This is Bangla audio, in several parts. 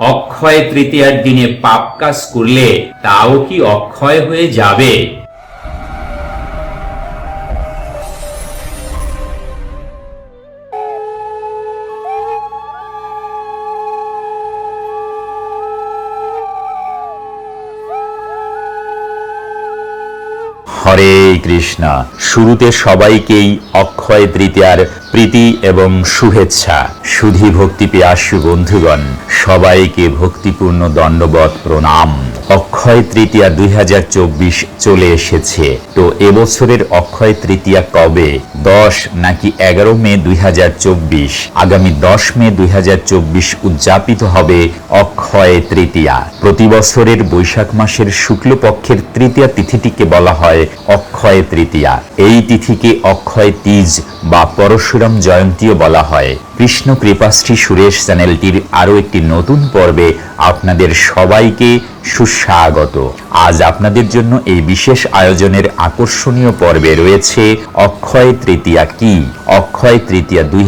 অক্ষয় তৃতীয়ার দিনে পাপ কাজ করলে তাও কি অক্ষয় হয়ে যাবে? হরে কৃষ্ণ, শুরুতে সবাইকেই অক্ষয় তৃতীয়ার প্রীতি এবং শুভেচ্ছা সুধী ভক্তি পেয়াসু বন্ধুগণ সবাইকে ভক্তিপূর্ণ দণ্ডবত প্রণাম। অক্ষয় তৃতীয়া দুই হাজার চব্বিশ চলে এসেছে। তো এবছরের অক্ষয় তৃতীয়া কবে? দশ নাকি এগারো মে দুই হাজার চব্বিশ? আগামী দশ মে দুই হাজার চব্বিশ উদযাপিত হবে অক্ষয় তৃতীয়া। প্রতি বছরের বৈশাখ মাসের শুক্লপক্ষের তৃতীয়া তিথিটিকে বলা হয় অক্ষয় তৃতীয়া। এই তিথিকে অক্ষয় তিজ বা পরশুরাম জয়ন্তীও বলা হয়। কৃষ্ণ কৃপাশ্রী সুরেশ চ্যানেলটির আরও একটি নতুন পর্বে আপনাদের সবাইকে সুস্বাগত। আজ আপনাদের জন্য এই বিশেষ আয়োজনের আকর্ষণীয় পর্বে রয়েছে অক্ষয় তৃতীয়া কি? অক্ষয় তৃতীয়া দুই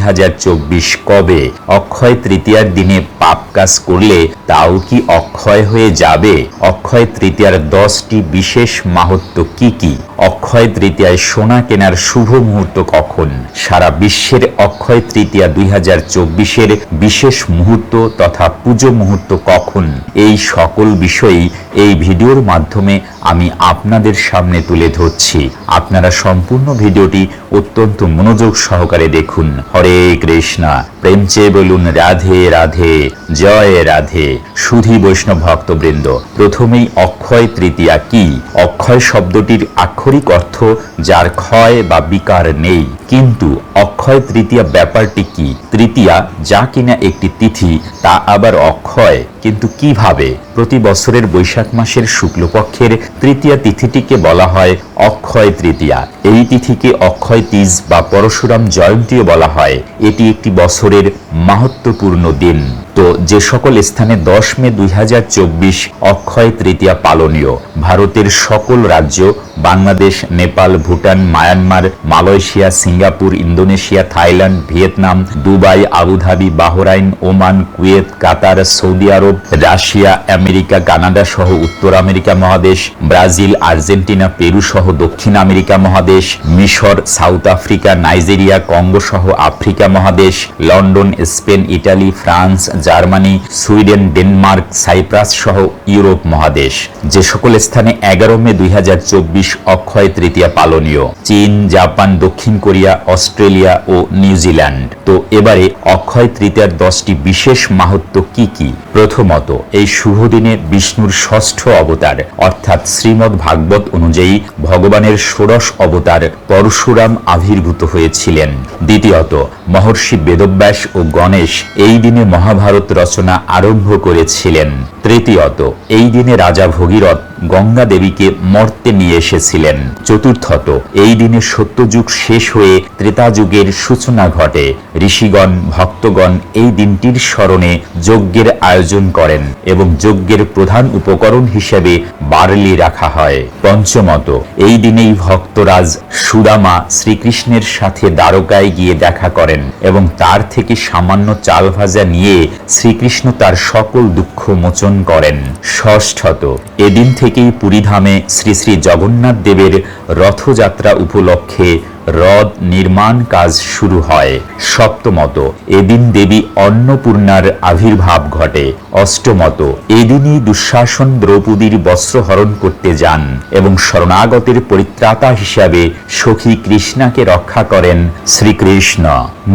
কবে? অক্ষয় তৃতীয়ার দিনে পাপ কাজ করলে তাও কি অক্ষয় হয়ে যাবে? অক্ষয় তৃতীয়ার দশটি বিশেষ মাহাত্ম কি কি? অক্ষয় তৃতীয়ায় সোনা কেনার শুভ মুহূর্ত কখন? সারা বিশ্বের অক্ষয় তৃতীয়া দুই হাজার চব্বিশের বিশেষ মুহূর্ত তথা পুজো মুহূর্ত কখন? এই সকল বিষয়ই এই ভিডিওর মাধ্যমে আমি আপনাদের সামনে তুলে ধরছি। আপনারা সম্পূর্ণ ভিডিওটি অত্যন্ত মনোযোগ সহকারে দেখুন। হরে কৃষ্ণা। প্রেম চেয়ে বলুন, রাধে রাধে। জয় রাধে। সুধী বৈষ্ণব ভক্তবৃন্দ, প্রথমেই অক্ষয় তৃতীয়া কি? অক্ষয় শব্দটির আক্ষরিক অর্থ যার ক্ষয় বা বিকার নেই। কিন্তু অক্ষয় তৃতীয়া ব্যাপারটি কি? তৃতীয়া যা কিনা একটি তিথি, তা আবার অক্ষয়। কিন্তু কীভাবে প্রতি বছরের বৈশাখ মাসের শুক্লপক্ষের তৃতীয়া তিথিটিকে বলা হয় অক্ষয় তৃতীয়া? এই তিথিকে অক্ষয় তিজ বা পরশুরাম জয়ন্তীও বলা হয়। এটি একটি বছরের মাহাত্মপূর্ণ দিন। তো যে সকল স্থানে দশ মে দুই হাজার চব্বিশ অক্ষয় তৃতীয়া পালনীয়, ভারতের সকল রাজ্য, Bangladesh, Nepal, Bhutan, Myanmar, Malaysia, Singapore, Indonesia, Thailand, Vietnam, Dubai, Abu Dhabi, Bahrain, Oman, Kuwait, Qatar, Saudi Arab, Russia, America, Canada সহ উত্তর আমেরিকা মহাদেশ, ব্রাজিল, আর্জেন্টিনা, পেরু সহ দক্ষিণ আমেরিকা মহাদেশ, মিশর, সাউথ আফ্রিকা, নাইজেরিয়া, কঙ্গো সহ আফ্রিকা মহাদেশ, London, Spain, Italy, France Germany, Sweden, Denmark, Cyprus সহ ইউরোপ মহাদেশ। যে সকল স্থানে এগারো মে দুই হাজার চব্বিশ অক্ষয় তৃতীয়া পালনীয়। চীন, জাপান, দক্ষিণ কোরিয়া, অস্ট্রেলিয়া ও নিউজিল্যান্ড। তো এবারে অক্ষয় তৃতীয়ার দশটি বিশেষ মাহাত্ম কি কি? প্রথমত, এই শুভ দিনে বিষ্ণুর ষষ্ঠ অবতার, অর্থাৎ শ্রীমদ্ ভাগবত অনুযায়ী ভগবানের ষোড়শ অবতার পরশুরাম আবির্ভূত হয়েছিলেন। দ্বিতীয়ত, মহর্ষি বেদব্যাস ও গণেশ এই দিনে মহাভারত রচনা আরম্ভ করেছিলেন। তৃতীয়ত এই দিনে রাজা ভগীরথ গঙ্গা দেবীকে মর্তে নিয়ে এসেছিলেন। চতুর্থত, এই দিনে সত্যযুগ শেষ হয়ে ত্রেতা যুগের সূচনা ঘটে। ঋষিগণ, ভক্তগণ এই দিনটির স্মরণে যজ্ঞের আয়োজন করেন এবং যজ্ঞের প্রধান উপকরণ হিসেবে বার্লি রাখা হয়। পঞ্চমত, এই দিনেই ভক্তরাজ সুদামা শ্রীকৃষ্ণের সাথে দ্বারকায় গিয়ে দেখা করেন এবং তার থেকে সামান্য চাল ভাজা নিয়ে শ্রীকৃষ্ণ তার সকল দুঃখ মোচন করেন। ষষ্ঠত, এদিন থেকেই পুরীধামে শ্রী শ্রী জগন্নাথ দেবের রথযাত্রা উপলক্ষে হ্রদ নির্মাণ কাজ শুরু হয়। সপ্তমত, এদিন দেবী অন্নপূর্ণার আবির্ভাব ঘটে। অষ্টমত, এদিনই দুঃশাসন দ্রৌপদীর বস্ত্র হরণ করতে যান এবং শরণাগতের পরিত্রাতা হিসাবে সখী কৃষ্ণাকে রক্ষা করেন শ্রীকৃষ্ণ।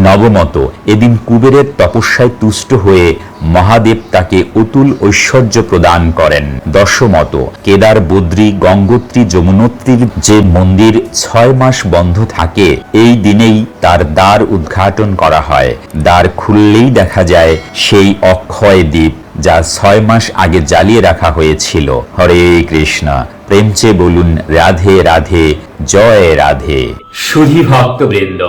নবমত, এদিন কুবেরের তপস্যায় তুষ্ট হয়ে মহাদেব তাকে অতুল ঐশ্বর্য প্রদান করেন। দশমত, কেদার বদ্রী গঙ্গোত্রী যমুনোত্রীর যে মন্দির ছয় মাস বন্ধ থাকে, এই দিনেই তার দ্বার উদ্ঘাটন করা হয়। দ্বার খুললেই দেখা যায় সেই অক্ষয় দ্বীপ, যা ছয় মাস আগে জ্বালিয়ে রাখা হয়েছিল। হরে কৃষ্ণ প্রেমচে বলুন, রাধে রাধে, জয় রাধে। সুধী ভক্তবৃন্দ,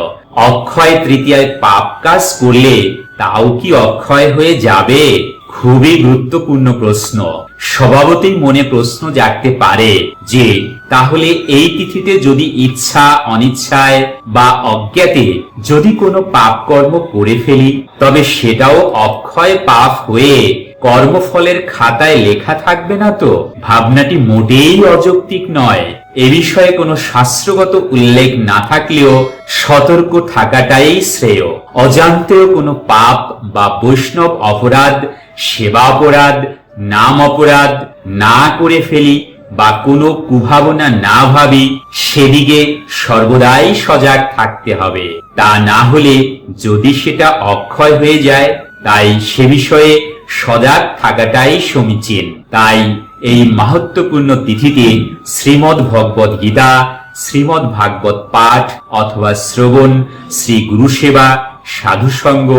অক্ষয় তৃতীয়ায় পাপ কাজ করলে তাও কি অক্ষয় হয়ে যাবে? খুবই গুরুত্বপূর্ণ প্রশ্ন। স্বভাবতই মনে প্রশ্ন জাগতে পারে যে, তাহলে এই তিথিতে যদি ইচ্ছা, অনিচ্ছায় বা অজ্ঞাতে যদি কোনো পাপ কর্ম করে ফেলি, তবে সেটাও অক্ষয় পাপ হয়ে কর্মফলের খাতায় লেখা থাকবে না তো? ভাবনাটি মোটেই অযৌক্তিক নয়। এ বিষয়ে কোনো শাস্ত্রগত উল্লেখ না থাকলেও সতর্ক থাকাটাই শ্রেয়। অজান্তেও কোনো পাপ বা বৈষ্ণব অপরাধ, সেবা অপরাধ, নাম অপরাধ না করে ফেলি বা কোনো কুভাবনা না ভাবি, সেদিকে সর্বদাই সজাগ থাকতে হবে। তা না হলে যদি সেটা অক্ষয় হয়ে যায়, তাই সে বিষয়ে সজাগ থাকাটাই সমীচীন। তাই এই মাহাত্মপূর্ণ তিথিতে শ্রীমদ্ ভগবত গীতা, শ্রীমদ্ ভাগবত পাঠ অথবা শ্রবণ, শ্রী গুরু সেবা সাধুসঙ্গ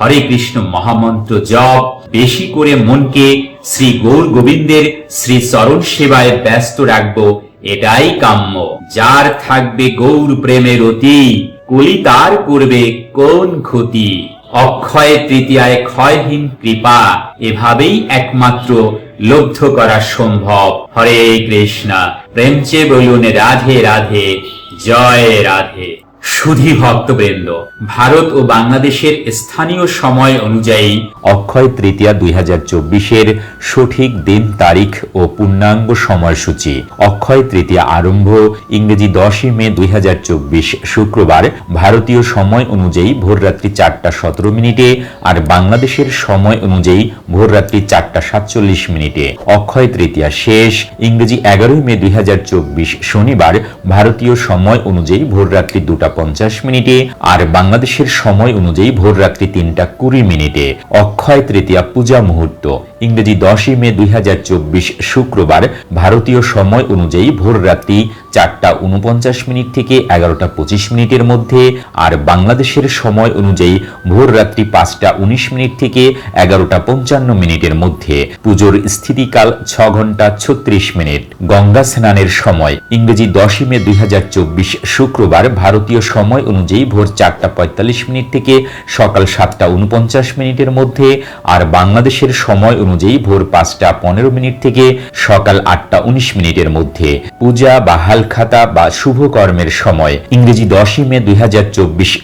হরে কৃষ্ণ মহামন্ত্র জপ, বেশি করে মনকে শ্রী গৌর গোবিন্দের শ্রী চরণ সেবায় ব্যস্ত রাখব, এটাই কাম্য। যার থাকবে গৌর প্রেমের অতি, কলি তার করবে কোন ক্ষতি? অক্ষয় তৃতীয়ায় ক্ষয়হীন কৃপা, এভাবেই একমাত্র লব্ধ করা সম্ভব। হরে কৃষ্ণা প্রেমচে বলুন রাধে রাধে জয় রাধে। সুধী ভক্তবৃন্দ, ভারত ও বাংলাদেশের স্থানীয় সময় অনুযায়ী অক্ষয় তৃতীয়া দুই হাজার চব্বিশের সঠিক দিন, তারিখ ও পূর্ণাঙ্গ সময়সূচি। অক্ষয় তৃতীয়া আরম্ভ ইংরেজি দশই মে দুই হাজার চব্বিশ শুক্রবার। ভারতীয় সময় অনুযায়ী ভোররাত্রি চারটা সতেরো মিনিটে আর বাংলাদেশের সময় অনুযায়ী ভোররাত্রি চারটা সাতচল্লিশ মিনিটে। অক্ষয় তৃতীয়া শেষ ইংরেজি এগারোই মে দুই হাজার চব্বিশ শনিবার। ভারতীয় সময় অনুযায়ী ভোররাত্রি দুটা পঞ্চাশ মিনিটে আর বাংলাদেশের সময় অনুযায়ী ভোর রাত্রি তিনটা কুড়ি মিনিটে। অক্ষয় তৃতীয়া পূজা মুহূর্ত। ইংরেজি দশই মে দুই হাজার চব্বিশ শুক্রবার ভারতীয় সময় অনুযায়ী ভোররাত্রি চারটা উনপঞ্চাশ মিনিট থেকে এগারোটা পঁচিশ মিনিটের মধ্যে আর বাংলাদেশের সময় অনুযায়ী ভোর রাত্রি পাঁচটা উনিশ মিনিট থেকে এগারোটা পঞ্চান্ন মিনিটের মধ্যে। পুজোর স্থিতিকাল ছ ঘণ্টা ছত্রিশ মিনিট। গঙ্গা স্নানের সময় ইংরেজি দশই মে দুই হাজার চব্বিশ শুক্রবার ভারতীয় সময় অনুযায়ী ভোর চারটা পঁয়তাল্লিশ মিনিট থেকে সকাল সাতটা উনপঞ্চাশ মিনিটের মধ্যে আর বাংলাদেশের সময় ভোর পাঁচটা পনেরো মিনিট থেকে সকাল আটটা উনিশ মিনিটের মধ্যে পূজা বা হালখাতা বা শুভ কর্মের সময়। ইংরেজি দশই মে দুই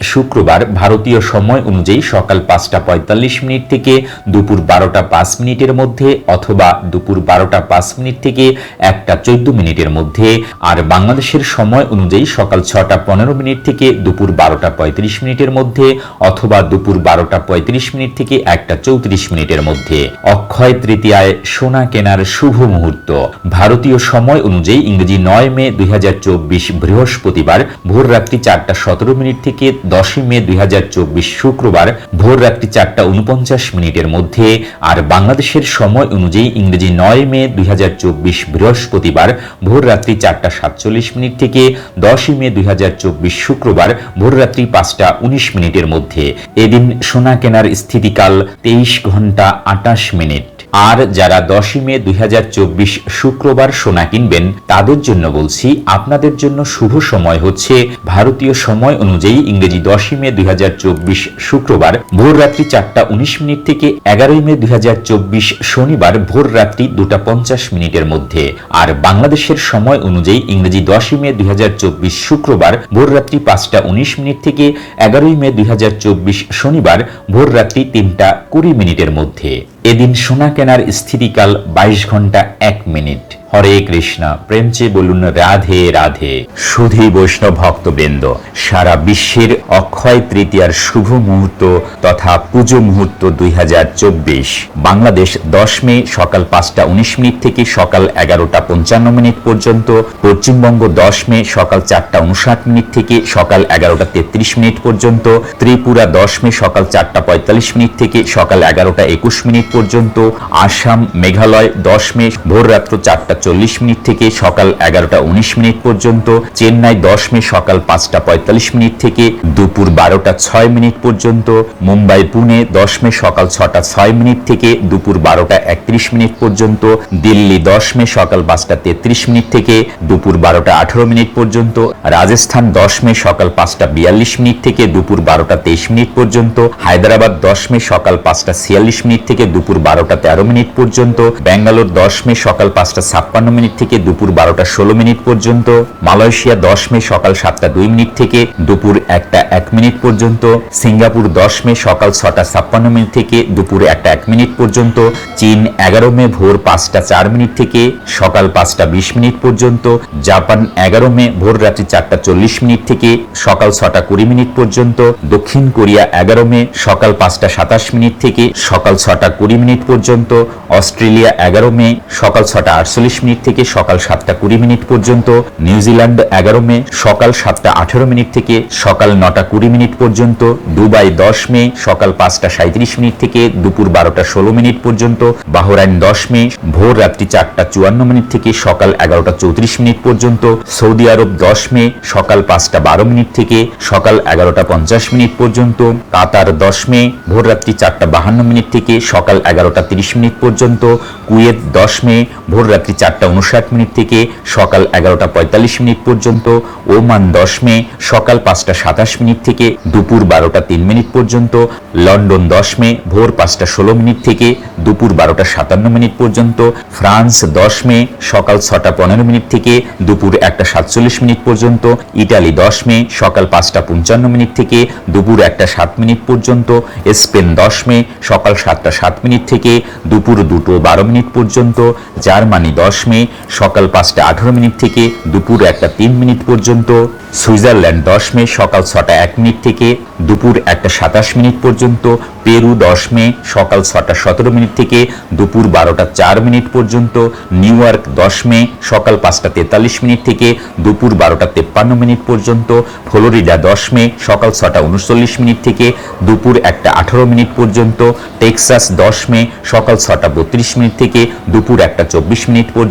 শুক্রবার ভারতীয় সময় অনুযায়ী সকাল পাঁচটা পঁয়তাল্লিশ মিনিট থেকে দুপুর বারোটা পাঁচ মিনিটের মধ্যে অথবা দুপুর বারোটা পাঁচ মিনিট থেকে একটা চোদ্দ মিনিটের মধ্যে। আর বাংলাদেশের সময় অনুযায়ী সকাল ছটা পনেরো মিনিট থেকে দুপুর বারোটা পঁয়ত্রিশ মিনিটের মধ্যে অথবা দুপুর বারোটা পঁয়ত্রিশ মিনিট থেকে একটা চৌত্রিশ মিনিটের মধ্যে। অক্ষয় তৃতীয়ায় সোনা কেনার শুভ মুহূর্ত। ভারতীয় সময় অনুযায়ী ইংরেজি নয় মে দুই হাজার চব্বিশ বৃহস্পতিবার, ভোর রাত্রি চারটা সতেরো মিনিট থেকে দশই মে দুই হাজার চব্বিশ শুক্রবার, ভোর রাত্রি চারটা উনপঞ্চাশ মিনিটের মধ্যে আর বাংলাদেশের সময় অনুযায়ী ইংরেজি নয় মে দুই হাজার চব্বিশ বৃহস্পতিবার, ভোর রাত্রি চারটা সাতচল্লিশ মিনিট থেকে দশই মে দুই হাজার চব্বিশ শুক্রবার, ভোর রাত্রি পাঁচটা উনিশ মিনিটের মধ্যে। এদিন সোনা কেনার স্থিতিকাল তেইশ ঘণ্টা আটাশ মিনিট। আর যারা দশই মে দুই হাজার চব্বিশ শুক্রবার সোনা কিনবেন, তাদের জন্য বলছি আপনাদের জন্য শুভ সময় হচ্ছে ভারতীয় সময় অনুযায়ী ইংরেজি দশই মে দু হাজার চব্বিশ শুক্রবার ভোর রাত্রি চারটা উনিশ মিনিট থেকে এগারোই মে দুই হাজার চব্বিশ শনিবার ভোর রাত্রি দুটা পঞ্চাশ মিনিটের মধ্যে। আর বাংলাদেশের সময় অনুযায়ী ইংরেজি দশই মে দুই হাজার চব্বিশ শুক্রবার ভোর রাত্রি পাঁচটা উনিশ মিনিট থেকে এগারোই মে দুই হাজার চব্বিশ শনিবার ভোর রাত্রি তিনটা কুড়ি মিনিটের মধ্যে। এদিন সোনা কেনার স্থিতিকাল বাইশ ঘণ্টা এক মিনিট। হরে কৃষ্ণ। প্রেমচে বলুন রাধে রাধে। সুধী বৈষ্ণব ভক্তবৃন্দ, সারা বিশ্বের অক্ষয় তৃতীয়ার শুভ মুহূর্ত তথা পুজো মুহূর্ত দুই বাংলাদেশ দশ মে সকাল পাঁচটা উনিশ মিনিট থেকে সকাল এগারোটা পঞ্চান্ন মিনিট পর্যন্ত, পশ্চিমবঙ্গ দশ মে সকাল চারটা উনষাট মিনিট থেকে সকাল এগারোটা তেত্রিশ মিনিট পর্যন্ত, ত্রিপুরা দশ মে সকাল চারটা পঁয়তাল্লিশ মিনিট থেকে সকাল এগারোটা একুশ মিনিট পর্যন্ত, আসাম, মেঘালয় দশ মে ভোর রাত্র চারটা চল্লিশ মিনিট থেকে সকাল এগারোটা উনিশ মিনিট পর্যন্ত, চেন্নাই দশ মে সকাল পাঁচটা পঁয়তাল্লিশ মিনিট থেকে দুপুর বারোটা ছয় মিনিট পর্যন্ত, মুম্বাই পুনে দশ মে সকাল ছটা ছয় মিনিট থেকে দুপুর বারোটা একত্রিশ মিনিট পর্যন্ত, দিল্লি দশ মে সকাল পাঁচটা তেত্রিশ মিনিট থেকে দুপুর বারোটা আঠারো মিনিট পর্যন্ত, রাজস্থান দশ মে সকাল পাঁচটা বিয়াল্লিশ মিনিট থেকে দুপুর বারোটা তেইশ মিনিট পর্যন্ত, হায়দ্রাবাদ দশ মে সকাল পাঁচটা ছিয়াল্লিশ মিনিট থেকে দুপুর বারোটা তেরো মিনিট পর্যন্ত, ব্যাঙ্গালোর দশ মে সকাল পাঁচটা ছাপ্পান্ন মিনিট থেকে দুপুর বারোটা ষোলো মিনিট পর্যন্ত, মালয়েশিয়া দশ মে সকাল সাতটা দুই মিনিট থেকে দুপুর একটা এক মিনিট পর্যন্ত, সিঙ্গাপুর দশ মে সকাল ছটা ছাপ্পান্ন মিনিট থেকে দুপুর একটা এক মিনিট পর্যন্ত, চীন এগারো মে ভোর পাঁচটা চার মিনিট থেকে সকাল পাঁচটা বিশ মিনিট পর্যন্ত, জাপান এগারো মে ভোর রাত্রি চারটা চল্লিশ মিনিট থেকে সকাল ছটা কুড়ি মিনিট পর্যন্ত, দক্ষিণ কোরিয়া এগারো মে সকাল পাঁচটা সাতাশ মিনিট থেকে সকাল ছটা কুড়ি মিনিট পর্যন্ত, অস্ট্রেলিয়া এগারো মে সকাল ছটা আটচল্লিশ মিনিট থেকে সকাল সাতটা কুড়ি মিনিট পর্যন্ত নিউজিল্যান্ড এগারো মে সকাল সাতটা আঠেরো মিনিট থেকে, সকাল নটা কুড়ি মিনিট পর্যন্ত, দুবাই দশ মে সকাল পাঁচটা সাঁত্রিশ মিনিট থেকে, দুপুর বারোটা ষোলো মিনিট পর্যন্ত, বাহরাইন দশ মে ভোর রাত্রি চারটা চুয়ান্ন মিনিট থেকে, সকাল এগারোটা চৌত্রিশ মিনিট পর্যন্ত, সৌদি আরব দশ মে সকাল পাঁচটা বারো মিনিট থেকে, সকাল এগারোটা পঞ্চাশ মিনিট পর্যন্ত, কাতার দশ মে ভোর রাত্রি চারটা বাহান্ন মিনিট থেকে, সকাল এগারোটা তিরিশ মিনিট পর্যন্ত, কুয়েত দশ মে ভোর রাত্রি চারটা উনষাট মিনিট থেকে সকাল এগারোটা পঁয়তাল্লিশ মিনিট পর্যন্ত, ওমান দশ মে, সকাল পাঁচটা সাতাশ মিনিট থেকে দুপুর বারোটা তিন মিনিট পর্যন্ত, লন্ডন দশ মে, ভোর পাঁচটা ষোলো মিনিট থেকে দুপুর বারোটা সাতান্ন মিনিট পর্যন্ত, ফ্রান্স দশ মে, সকাল ছটা পনেরো মিনিট থেকে দুপুর একটা সাতচল্লিশ মিনিট পর্যন্ত, ইটালি দশ মে, সকাল পাঁচটা পঞ্চান্ন মিনিট থেকে দুপুর একটা সাত মিনিট পর্যন্ত, স্পেন দশ মে, সকাল সাতটা সাত মিনিট থেকে দুপুর দুটো বারো মিনিট পর্যন্ত, জার্মানি দশ মে সকাল পাঁচটা আঠারো মিনিট থেকে দুপুর একটা তিন মিনিট পর্যন্ত, সুইজারল্যান্ড দশ মে সকাল ছটা এক মিনিট থেকে দুপুর একটা সাতাশ মিনিট পর্যন্ত, পেরু দশ মে সকাল ছটা সতেরো মিনিট থেকে দুপুর বারোটা চার মিনিট পর্যন্ত, নিউ ইয়র্ক দশ মে সকাল পাঁচটা তেতাল্লিশ মিনিট থেকে দুপুর বারোটা তেপ্পান্ন মিনিট পর্যন্ত, ফ্লোরিডা দশ মে সকাল ছটা উনচল্লিশ মিনিট থেকে দুপুর একটা আঠারো মিনিট পর্যন্ত, টেক্সাস দশ মে সকাল ছটা বত্রিশ মিনিট থেকে দুপুর একটা চব্বিশ মিনিট পর্যন্ত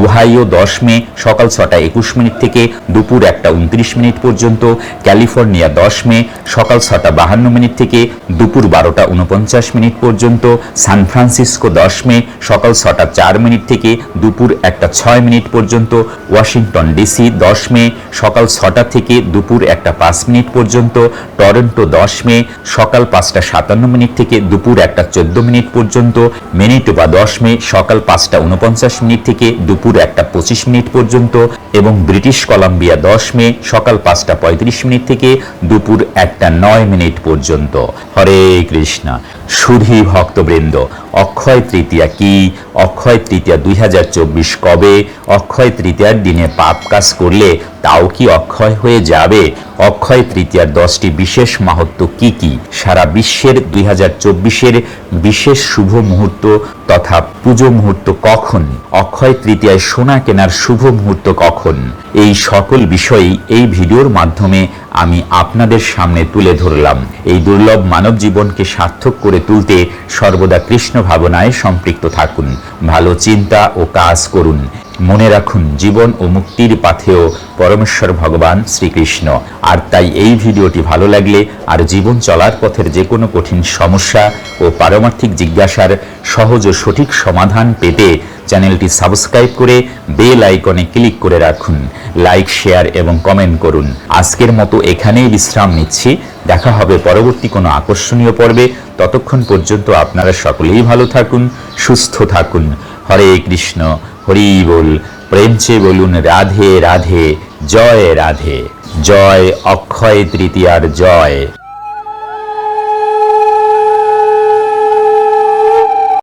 ওহাইও দশ মে সকাল ছটা একুশ মিনিট থেকে দুপুর একটা উনত্রিশ মিনিট পর্যন্ত, ক্যালিফোর্নিয়া দশ মে সকাল ছটা বাহান্ন মিনিট থেকে দুপুর বারোটা উনপঞ্চাশ মিনিট পর্যন্ত, সান ফ্রান্সিসকো দশ মে সকাল ছটা চার মিনিট থেকে দুপুর একটা ছয় মিনিট পর্যন্ত, ওয়াশিংটন ডিসি দশ মে সকাল ছটা থেকে দুপুর একটা পাঁচ মিনিট পর্যন্ত, টরন্টো দশ মে সকাল পাঁচটা সাতান্ন মিনিট থেকে দুপুর একটা চোদ্দ মিনিট পর্যন্ত, মেনিটোবা দশ মে সকাল পাঁচটা উনপঞ্চাশ মিনিট থেকে দুপুর একটা পঁচিশ মিনিট পর্যন্ত এবং ব্রিটিশ কলাম্বিয়া দশ মে সকাল পাঁচটা পঁয়ত্রিশ মিনিট থেকে দুপুর একটা নয় মিনিট পর্যন্ত। হরে কৃষ্ণা। সুধী ভক্তবৃন্দ অক্ষয় তৃতীয়া কি? অক্ষয় তৃতীয়া দুই হাজার চব্বিশ কবে? অক্ষয় তৃতীয়ার দিনে পাপ কাজ করলে তাও কি অক্ষয় হয়ে যাবে? অক্ষয় তৃতীয়ার দশটি বিশেষ মাহাত্ম কি কি? সারা বিশ্বের দুই হাজার চব্বিশের বিশেষ শুভ মুহূর্ত তথা পুজো মুহূর্ত কখন? অক্ষয় তৃতীয়ায় সোনা কেনার শুভ মুহূর্ত কখন? এই সকল বিষয়ই এই ভিডিওর মাধ্যমে আমি আপনাদের সামনে তুলে ধরলাম। এই দুর্লভ মানব জীবনকে সার্থক করে তুলতে সর্বদা কৃষ্ণ ভাবনায় সম্পৃক্ত থাকুন। ভালো চিন্তা ও কাজ করুন। মনে রাখুন, জীবন ও মুক্তির পাথেও পরমেশ্বর ভগবান শ্রীকৃষ্ণ। আর তাই এই ভিডিওটি ভালো লাগলে আর জীবন চলার পথের যে কোনো কঠিন সমস্যা ও পারমার্থিক জিজ্ঞাসার সহজ ও সঠিক সমাধান পেতে চ্যানেলটি সাবস্ক্রাইব করে বেল আইকনে ক্লিক করে রাখুন। লাইক, শেয়ার এবং কমেন্ট করুন। আজকের মতো এখানেই বিশ্রাম নিচ্ছি। দেখা হবে পরবর্তী কোনো আকর্ষণীয় পর্বে। ততক্ষণ পর্যন্ত আপনারা সকলেই ভালো থাকুন, সুস্থ থাকুন। হরে কৃষ্ণ, হরি বল। প্রেম চেয়ে বলুন, রাধে রাধে, জয় রাধে। জয় অক্ষয় তৃতীয়ার জয়।